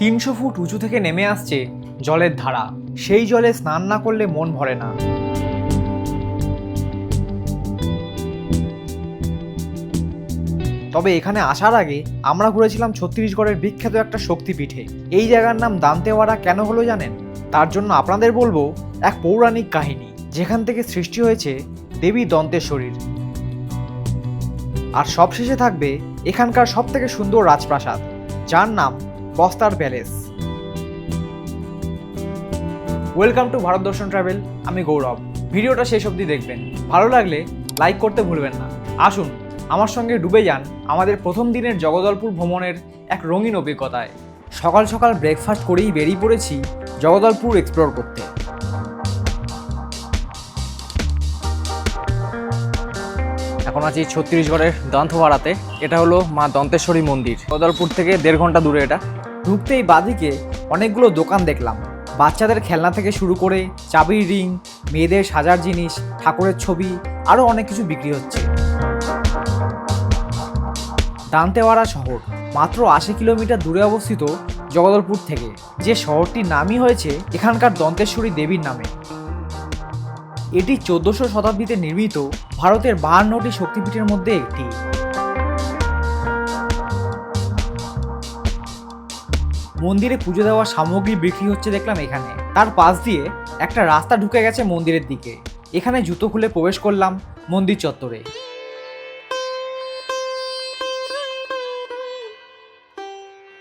তিনশো ফুট উঁচু থেকে নেমে আসছে জলের ধারা। সেই জলে স্নান না করলে মন ভরে না। তবে এখানে আসার আগে আমরা ঘুরেছিলাম ছত্তিশগড়ের বিখ্যাত একটা শক্তিপীঠে। এই জায়গার নাম দান্তেওয়াড়া কেন হলো জানেন? তার জন্য আপনাদের বলব এক পৌরাণিক কাহিনী, যেখান থেকে সৃষ্টি হয়েছে দেবী দন্তেশ্বরীর আর সবশেষে থাকবে এখানকার সব থেকে সুন্দর রাজপ্রাসাদ, যার নাম বস্তার প্যালেস। ওয়েলকাম টু ভারত দর্শন ট্রাভেল আমি গৌরব। ভিডিওটা শেষ অবধি দেখবেন। ভালো লাগলে লাইক করতে ভুলবেন না। আসুন, আমার সঙ্গে ডুবে যান আমাদের প্রথম দিনের জগদলপুর ভ্রমণের এক রঙিন অভিজ্ঞতায়। সকাল সকাল ব্রেকফাস্ট করেই বেরিয়ে পড়েছি জগদলপুর এক্সপ্লোর করতে। এখন আছি ছত্তিশগড়ের দন্তওয়াড়াতে এটা হলো মা দন্তেশ্বরী মন্দির। জগদলপুর থেকে দেড় ঘণ্টা দূরে এটা। ঢুকতেই বাদিকে অনেকগুলো দোকান দেখলাম। বাচ্চাদের খেলনা থেকে শুরু করে চাবির রিং, মেয়েদের সাজার জিনিস, ঠাকুরের ছবি, আরও অনেক কিছু বিক্রি হচ্ছে। দান্তেওয়াড়া শহর, মাত্র আশি কিলোমিটার দূরে অবস্থিত জগদলপুর থেকে। যে শহরটির নামই হয়েছে এখানকার দন্তেশ্বরী দেবীর নামে। এটি চোদ্দশো শতাব্দীতে নির্মিত, ভারতের বাহান্নটি শক্তিপীঠের মধ্যে একটি। মন্দিরে পুজো দেওয়ার সামগ্রী বিক্রি হচ্ছে দেখলাম এখানে। তার পাশ দিয়ে একটা রাস্তা ঢুকে গেছে মন্দিরের দিকে। এখানে জুতো খুলে প্রবেশ করলাম মন্দির চত্বরে।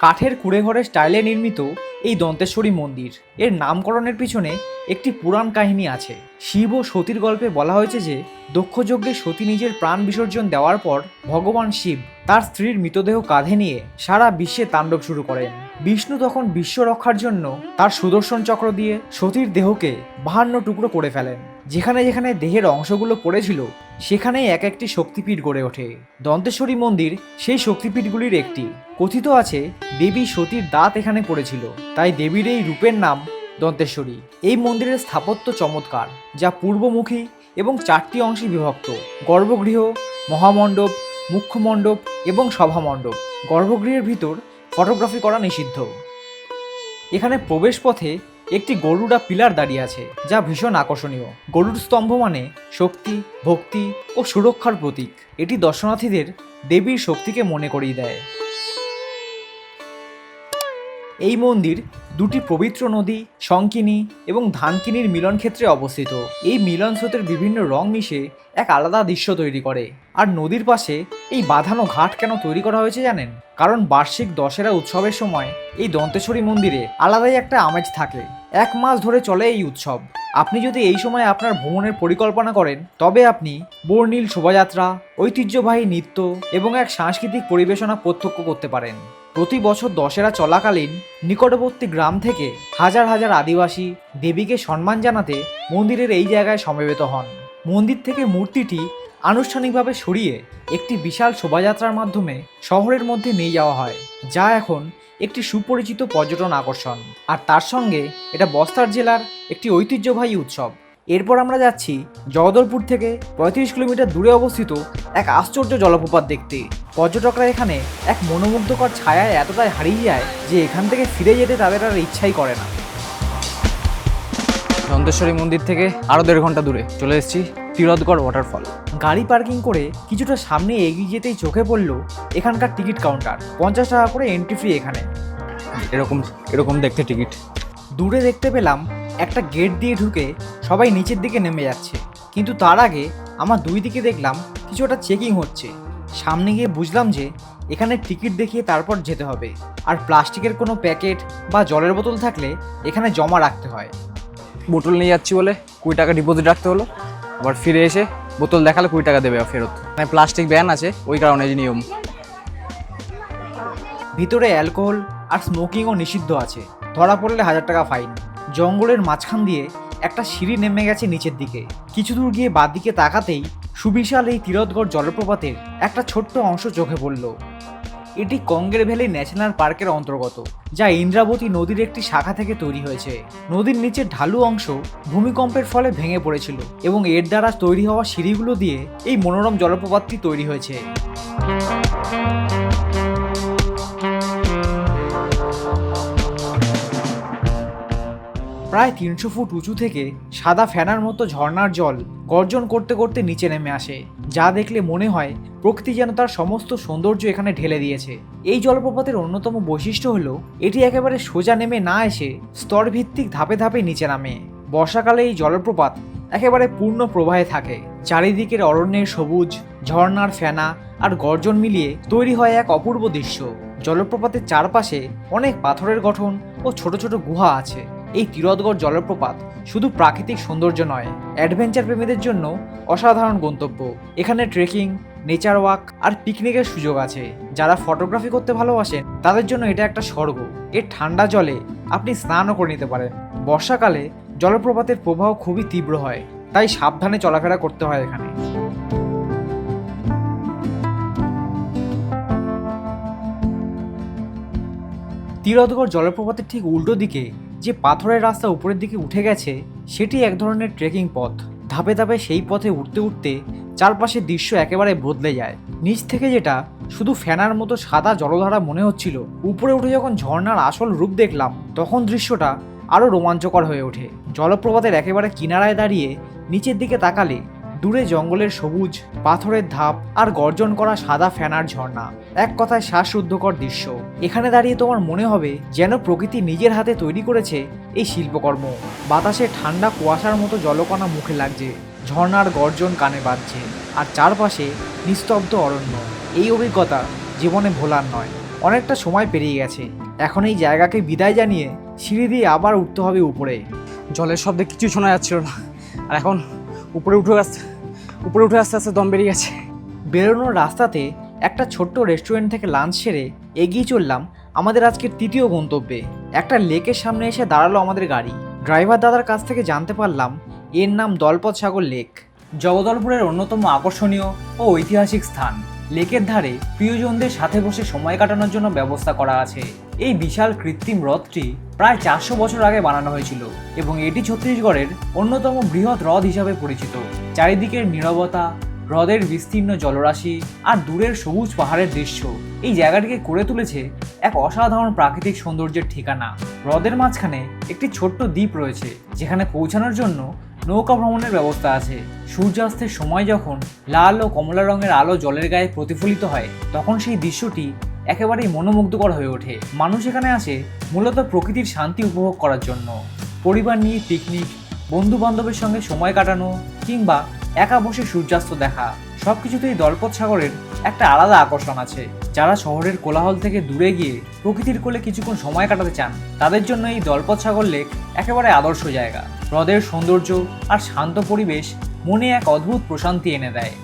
কাঠের কুড়েঘরের স্টাইলে নির্মিত এই দন্তেশ্বরী মন্দির। এর নামকরণের পিছনে একটি পুরাণ কাহিনী আছে। শিব ও সতীর গল্পে বলা হয়েছে যে দক্ষযজ্ঞে সতী নিজের প্রাণ বিসর্জন দেওয়ার পর ভগবান শিব তার স্ত্রীর মৃতদেহ কাঁধে নিয়ে সারা বিশ্বে তাণ্ডব শুরু করেন। বিষ্ণু তখন বিশ্ব রক্ষার জন্য তার সুদর্শন চক্র দিয়ে সতীর দেহকে বাহান্ন টুকরো করে ফেলেন। যেখানে যেখানে দেহের অংশগুলো পড়েছিল, সেখানেই এক একটি শক্তিপীঠ গড়ে ওঠে। দন্তেশ্বরী মন্দির সেই শক্তিপীঠগুলির একটি। কথিত আছে, দেবী সতীর দাঁত এখানে পড়েছিল, তাই দেবীর এই রূপের নাম দন্তেশ্বরী। এই মন্দিরের স্থাপত্য চমৎকার, যা পূর্বমুখী এবং চারটি অংশে বিভক্ত। গর্ভগৃহ, মহামণ্ডপ, মুখ্যমণ্ডপ এবং সভামণ্ডপ। গর্ভগৃহের ভিতর ফটোগ্রাফি করা নিষিদ্ধ। এখানে প্রবেশ পথে একটি গরুড়া পিলার দাঁড়িয়ে আছে, যা ভীষণ আকর্ষণীয়। গরুর স্তম্ভ মানে শক্তি, ভক্তি ও সুরক্ষার প্রতীক। এটি দর্শনার্থীদের দেবীর শক্তিকে মনে করিয়ে দেয়। এই মন্দির দুটি পবিত্র নদী শঙ্কিনী এবং ধানকিনির মিলন ক্ষেত্রে অবস্থিত। এই মিলন স্রোতের বিভিন্ন রং মিশে এক আলাদা দৃশ্য তৈরি করে। আর নদীর পাশে এই বাঁধানো ঘাট কেন তৈরি করা হয়েছে জানেন? কারণ বার্ষিক দশেরা উৎসবের সময় এই দন্তেশ্বরী মন্দিরে আলাদাই একটা আমেজ থাকে। এক মাস ধরে চলে এই উৎসব। আপনি যদি এই সময় আপনার ভ্রমণের পরিকল্পনা করেন, তবে আপনি বর্ণিল শোভাযাত্রা, ঐতিহ্যবাহী নৃত্য এবং এক সাংস্কৃতিক পরিবেশনা প্রত্যক্ষ করতে পারেন। প্রতি বছর দশেরা চলাকালীন নিকটবর্তী গ্রাম থেকে হাজার হাজার আদিবাসী দেবীকে সম্মান জানাতে মন্দিরের এই জায়গায় সমবেত হন। মন্দির থেকে মূর্তিটি আনুষ্ঠানিকভাবে সরিয়ে একটি বিশাল শোভাযাত্রার মাধ্যমে শহরের মধ্যে নিয়ে যাওয়া হয়, যা এখন একটি সুপরিচিত পর্যটন আকর্ষণ। আর তার সঙ্গে এটা বস্তার জেলার একটি ঐতিহ্যবাহী উৎসব। এরপর আমরা যাচ্ছি জগদলপুর থেকে পঁয়ত্রিশ কিলোমিটার দূরে অবস্থিত এক আশ্চর্য জলপ্রপাত দেখতে। পর্যটকরা এখানে এক মনোমুগ্ধকর ছায়ায় এতটাই হারিয়ে যায় যে এখান থেকে ফিরে যেতে তাদের আর ইচ্ছাই করে না। দন্তেশ্বরী মন্দির থেকে আরও দেড় ঘণ্টা দূরে চলে এসেছি তিরথগড় ওয়াটারফল গাড়ি পার্কিং করে কিছুটা সামনে এগিয়ে যেতেই চোখে পড়ল এখানকার টিকিট কাউন্টার পঞ্চাশ টাকা করে এন্ট্রি ফি এখানে। এরকম এরকম দেখতে টিকিট। দূরে দেখতে পেলাম একটা গেট দিয়ে ঢুকে সবাই নিচের দিকে নেমে যাচ্ছে। কিন্তু তার আগে আমার দুই দিকে দেখলাম কিছু একটা চেকিং হচ্ছে। সামনে গিয়ে বুঝলাম যে এখানে টিকিট দেখিয়ে তারপর যেতে হবে। আর প্লাস্টিকের কোনো প্যাকেট বা জলের বোতল থাকলে এখানে জমা রাখতে হয়। বোতল নিয়ে যাচ্ছি বলে কুড়ি টাকা ডিপোজিট রাখতে হলো। আবার ফিরে এসে বোতল দেখালে কুড়ি টাকা দেবে ফেরত। মানে প্লাস্টিক ব্যান আছে ওই কারণে এই নিয়ম। ভিতরে অ্যালকোহল আর স্মোকিংও নিষিদ্ধ আছে। ধরা পড়লে হাজার টাকা ফাইন জঙ্গলের মাঝখান দিয়ে একটা সিঁড়ি নেমে গেছে নিচের দিকে। কিছু দূর গিয়ে বাঁদিকে তাকাতেই সুবিশাল এই তিরথগড় জলপ্রপাতের একটা ছোট্ট অংশ চোখে পড়ল। এটি কঙ্গের ভ্যালি ন্যাশনাল পার্কের অন্তর্গত, যা ইন্দ্রাবতী নদীর একটি শাখা থেকে তৈরি হয়েছে। নদীর নিচের ঢালু অংশ ভূমিকম্পের ফলে ভেঙে পড়েছিল এবং এর দ্বারা তৈরি হওয়া সিঁড়িগুলো দিয়ে এই মনোরম জলপ্রপাতটি তৈরি হয়েছে। প্রায় তিনশো ফুট উঁচু থেকে সাদা ফেনার মতো ঝর্নার জল গর্জন করতে করতে নিচে নেমে আসে, যা দেখলে মনে হয় প্রকৃতি যেন তার সমস্ত সৌন্দর্য এখানে ঢেলে দিয়েছে। এই জলপ্রপাতের অন্যতম বৈশিষ্ট্য হলো, এটি একেবারে সোজা নেমে না এসে স্তরভিত্তিক ধাপে ধাপে নিচে নামে। বর্ষাকালে এই জলপ্রপাত একেবারে পূর্ণ প্রবাহে থাকে। চারিদিকের অরণ্যের সবুজ ঝর্ণার ফেনা আর গর্জন মিলিয়ে তৈরি হয় এক অপূর্ব দৃশ্য। জলপ্রপাতের চারপাশে অনেক পাথরের গঠন ও ছোট ছোট গুহা আছে। এই তীরদগড় জলপ্রপাত শুধু প্রাকৃতিক সৌন্দর্য নয় অ্যাডভেঞ্চার প্রেমীদের জন্য অসাধারণ গন্তব্য। এখানে ট্রেকিং নেচার ওয়াক আর পিকনিকের সুযোগ আছে। যারা ফটোগ্রাফি করতে ভালোবাসেন, তাদের জন্য এটা একটা স্বর্গ। এর ঠান্ডা জলে আপনি স্নানও করে নিতে পারেন। বর্ষাকালে জলপ্রপাতের প্রবাহ খুবই তীব্র হয়, তাই সাবধানে চলাফেরা করতে হয় এখানে। তীরদগড় জলপ্রপাতের ঠিক উল্টো দিকে যে পাথরের রাস্তা উপরের দিকে উঠে গেছে, সেটি এক ধরনের ট্রেকিং পথ। ধাপে ধাপে সেই পথে উঠতে উঠতে চারপাশের দৃশ্য একেবারে বদলে যায়। নিচ থেকে যেটা শুধু ফ্যানার মতো সাদা জলধারা মনে হচ্ছিল, উপরে উঠে যখন ঝর্ণার আসল রূপ দেখলাম, তখন দৃশ্যটা আরও রোমাঞ্চকর হয়ে ওঠে। জলপ্রপাতের একেবারে কিনারায় দাঁড়িয়ে নিচের দিকে তাকালে দূরে জঙ্গলের সবুজ, পাথরের ধাপ আর গর্জন করা সাদা ফ্যানার ঝর্ণা। এক কথায় শ্বাসরুদ্ধকর দৃশ্য। এখানে দাঁড়িয়ে তোমার মনে হবে যেন প্রকৃতি নিজের হাতে তৈরি করেছে এই শিল্পকর্ম। বাতাসে ঠান্ডা কুয়াশার মতো জলকণা মুখে লাগছে, ঝর্ণার গর্জন কানে বাজছে, আর চারপাশে নিস্তব্ধ অরণ্য। এই অভিজ্ঞতা জীবনে ভোলার নয়, অনেকটা সময় পেরিয়ে গেছে। এখন এই জায়গাকে বিদায় জানিয়ে সিঁড়ি দিয়ে আবার উঠতে হবে উপরে। জলের শব্দে কিছু শোনা যাচ্ছিল না, আর এখন উপরে উঠে আসতে উপরে উঠে আসতে আসতে দম বেরিয়ে গেছে। বেরোনোর রাস্তাতে একটা ছোট্ট রেস্টুরেন্ট থেকে লাঞ্চ সেরে এগিয়ে চললাম আমাদের আজকের তৃতীয় গন্তব্যে। একটা লেকের সামনে এসে দাঁড়াল আমাদের গাড়ি। ড্রাইভার দাদার কাছ থেকে জানতে পারলাম এর নাম দলপত সাগর লেক জগদলপুরের অন্যতম আকর্ষণীয় ও ঐতিহাসিক স্থান। লেকের ধারে প্রিয়জনদের সাথে বসে সময় কাটানোর জন্য ব্যবস্থা করা আছে। এই বিশাল কৃত্রিম হ্রদটি প্রায় চারশো বছর আগে বানানো হয়েছিল এবং এটি ছত্তিশগড়ের অন্যতম বৃহৎ হ্রদ হিসাবে পরিচিত। চারিদিকের নীরবতা, হ্রদের বিস্তীর্ণ জলরাশি আর দূরের সবুজ পাহাড়ের দৃশ্য এই জায়গাটিকে করে তুলেছে এক অসাধারণ প্রাকৃতিক সৌন্দর্যের ঠিকানা। হ্রদের মাঝখানে একটি ছোট্ট দ্বীপ রয়েছে, যেখানে পৌঁছানোর জন্য নৌকা ভ্রমণের ব্যবস্থা আছে। সূর্যাস্তের সময় যখন লাল ও কমলা রঙের আলো জলের গায়ে প্রতিফলিত হয়, তখন সেই দৃশ্যটি একেবারেই মনোমুগ্ধকর হয়ে ওঠে। মানুষ এখানে আসে মূলত প্রকৃতির শান্তি উপভোগ করার জন্য। পরিবার নিয়ে পিকনিক বন্ধু বান্ধবের সঙ্গে সময় কাটানো কিংবা একা বসে সূর্যাস্ত দেখা সব কিছুতেই দলপত সাগরের একটা আলাদা আকর্ষণ আছে। যারা শহরের কোলাহল থেকে দূরে গিয়ে প্রকৃতির কোলে কিছুক্ষণ সময় কাটাতে চান, তাদের জন্য এই দলপত সাগর লেক একেবারে আদর্শ জায়গা। হ্রদের সৌন্দর্য আর শান্ত পরিবেশ মনে এক অদ্ভুত প্রশান্তি এনে দেয়।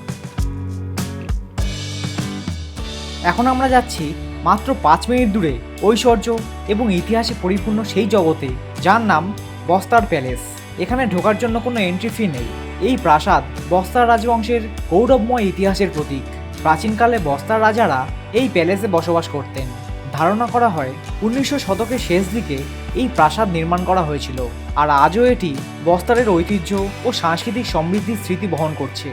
এখন আমরা যাচ্ছি মাত্র পাঁচ মিনিট দূরে ঐশ্বর্য এবং ইতিহাসে পরিপূর্ণ সেই জগতে, যার নাম বস্তার প্যালেস। এখানে ঢোকার জন্য কোনো এন্ট্রি ফি নেই। এই প্রাসাদ বস্তার রাজবংশের গৌরবময় ইতিহাসের প্রতীক। প্রাচীনকালে বস্তার রাজারা এই প্যালেসে বসবাস করতেন। ধারণা করা হয় উনিশশো শতকের শেষ দিকে এই প্রাসাদ নির্মাণ করা হয়েছিল। আর আজও এটি বস্তারের ঐতিহ্য ও সাংস্কৃতিক সমৃদ্ধির স্মৃতি বহন করছে।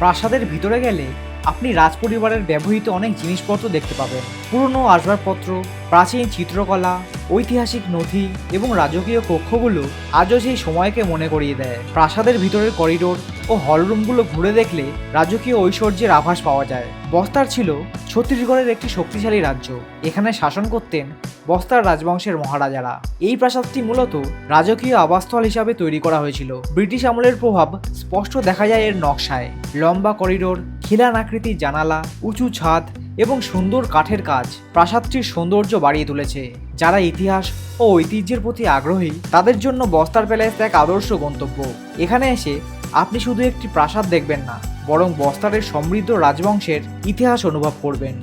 প্রাসাদের ভিতরে গেলে আপনি রাজপরিবারের ব্যবহৃত অনেক জিনিসপত্র দেখতে পাবেন। পুরনো আসবাবপত্র, প্রাচীন চিত্রকলা, ঐতিহাসিক নথি এবং রাজকীয় কক্ষগুলো আজও সেই সময়কে মনে করিয়ে দেয়। প্রাসাদের ভিতরের করিডোর ও হলরুমগুলো ঘুরে দেখলে রাজকীয় ঐশ্বর্যের আভাস পাওয়া যায়। বস্তার ছিল ছত্তিশগড়ের একটি শক্তিশালী রাজ্য। এখানে শাসন করতেন বস্তার রাজবংশের মহারাজারা। এই প্রাসাদটি মূলত রাজকীয় আবাসস্থল হিসাবে তৈরি করা হয়েছিল। ব্রিটিশ আমলের প্রভাব স্পষ্ট দেখা যায় এর নকশায়। লম্বা করিডোর, খিলান আকৃতির জানালা, উঁচু ছাদ এবং সুন্দর কাঠের কাজ প্রাসাদটির সৌন্দর্য বাড়িয়ে তুলেছে। যারা ইতিহাস ও ঐতিহ্যের প্রতি আগ্রহী, তাদের জন্য বস্তার প্যালেস এক আদর্শ গন্তব্য। এখানে এসে আপনি শুধু একটি প্রাসাদ দেখবেন না, বরং বস্তারের সমৃদ্ধ রাজবংশের ইতিহাস অনুভব করবেন।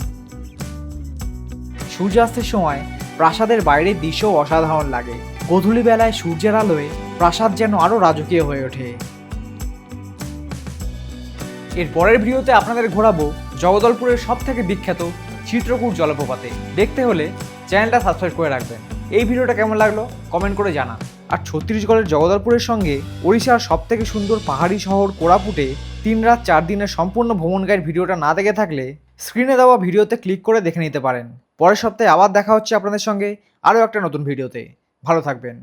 সূর্যাস্তের সময় প্রাসাদের বাইরের দৃশ্যও অসাধারণ লাগে। গধূলি বেলায় সূর্যের আলোয় প্রাসাদ যেন আরও রাজকীয় হয়ে ওঠে। এর পরের ভিডিওতে আপনাদের ঘোরাবো জগদলপুরের সব থেকে বিখ্যাত চিত্রকূট জলপ্রপাতে। দেখতে হলে চ্যানেলটা সাবস্ক্রাইব করে রাখবেন। এই ভিডিওটা কেমন লাগল কমেন্ট করে জানান। আর ছত্তিশগড়ের জগদলপুরের সঙ্গে ওড়িশার সব থেকে সুন্দর পাহাড়ি শহর কোরাপুটে তিন রাত চার দিনের সম্পূর্ণ ভ্রমণ গাইড ভিডিওটা না দেখে থাকলে স্ক্রিনে দেওয়া ভিডিওতে ক্লিক করে দেখে নিতে পারেন। পরের সপ্তাহে আবার দেখা হচ্ছে আপনাদের সঙ্গে আরও একটা নতুন ভিডিওতে। ভালো থাকবেন।